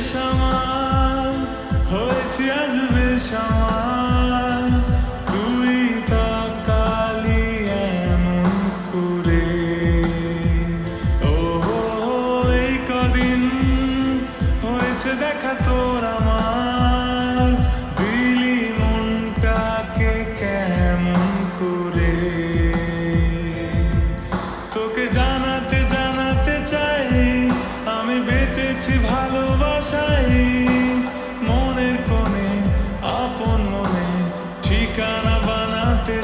বেসামাল, হয়েছি আজ বেসামাল। তুই তাকালি এমন করে। ও এই কদিন হয়েছে দেখা তোর আমার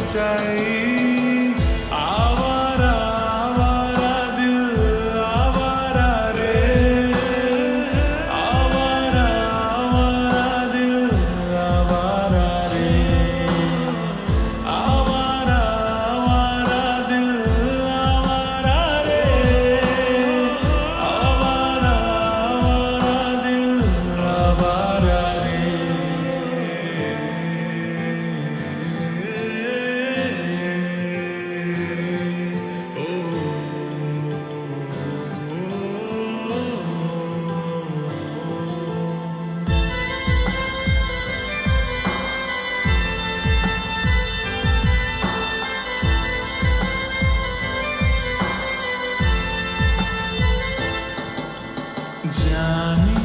বানাতে চাই জানি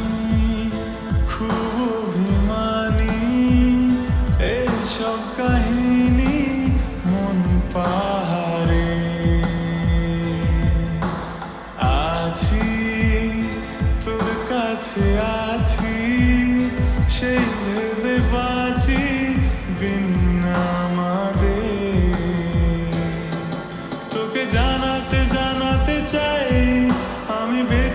খুব অভিমানী এইসব কাহিনী মন পাহাড়ে। আছি তোর কাছে আছি সেই